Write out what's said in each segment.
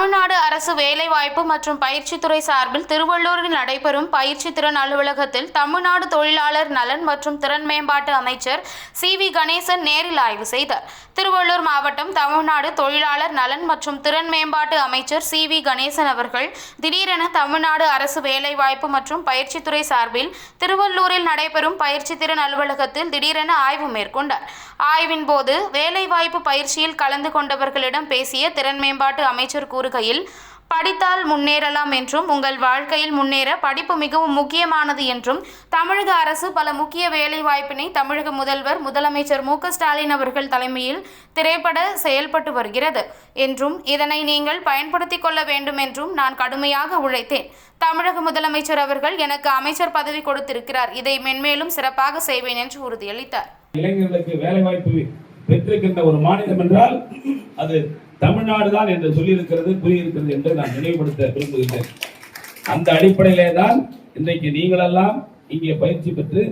தமிழ்நாடு அரசு வேலைவாய்ப்பு மற்றும் பயிற்சித்துறை சார்பில் திருவள்ளூரில் நடைபெறும் பயிற்சி திறன் அலுவலகத்தில் தமிழ்நாடு தொழிலாளர் நலன் மற்றும் திறன் மேம்பாட்டு அமைச்சர் சி வி கணேசன் நேரில் ஆய்வு செய்தார். திருவள்ளூர் மாவட்டம் தமிழ்நாடு தொழிலாளர் நலன் மற்றும் திறன் மேம்பாட்டு அமைச்சர் சி வி கணேசன் அவர்கள் திடீரென தமிழ்நாடு அரசு வேலைவாய்ப்பு மற்றும் பயிற்சித்துறை சார்பில் திருவள்ளூரில் நடைபெறும் பயிற்சி திறன் அலுவலகத்தில் திடீரென ஆய்வு மேற்கொண்டார். ஆய்வின் போது வேலைவாய்ப்பு பயிற்சியில் கலந்து கொண்டவர்களிடம் பேசிய திறன் மேம்பாட்டு அமைச்சர் கூறுகையில் படித்தால் முன்னேறலாம் என்றும் உங்கள் வாழ்க்கையில் முன்னேற படிப்பு மிகவும் முக்கியமானது என்றும் தமிழக அரசு பல முக்கிய வேலைவாய்ப்பினை தமிழக முதல்வர் முதலமைச்சர் மு ஸ்டாலின் அவர்கள் தலைமையில் திரைப்பட செயல்பட்டு வருகிறது என்றும் இதனை நீங்கள் பயன்படுத்திக் கொள்ள வேண்டும் என்றும் நான் கடுமையாக உழைத்தேன். தமிழக முதலமைச்சர் அவர்கள் எனக்கு அமைச்சர் பதவி கொடுத்திருக்கிறார். இதை மென்மேலும் சிறப்பாக செய்வேன் என்று உறுதியளித்தார். இளைஞர்களுக்கு வேலைவாய்ப்பு பெற்றிருக்கின்ற ஒரு மாநிலம் என்றால் அது தமிழ்நாடு தான் என்று சொல்லியிருக்கிறது கூறியிருக்கிறது என்று நான் நினைவுபடுத்த விரும்புகிறேன் அந்த அடிப்படையிலே தான் இன்றைக்கு நீங்களெல்லாம் இங்கே பயிற்சி பெற்று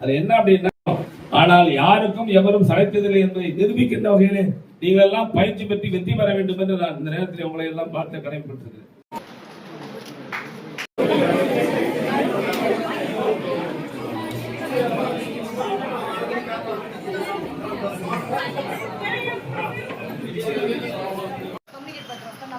அது என்ன அப்படின்னா ஆனால் யாருக்கும் எவரும் சளைத்ததில்லை என்பதை நிரூபிக்கின்ற வகையிலே நீங்கள் எல்லாம் பயிற்சி பெற்று வெற்றி பெற வேண்டும் என்று நான் இந்த நேரத்தில் உங்களை எல்லாம் பார்த்து கடமைப்பட்டிருக்கிறேன்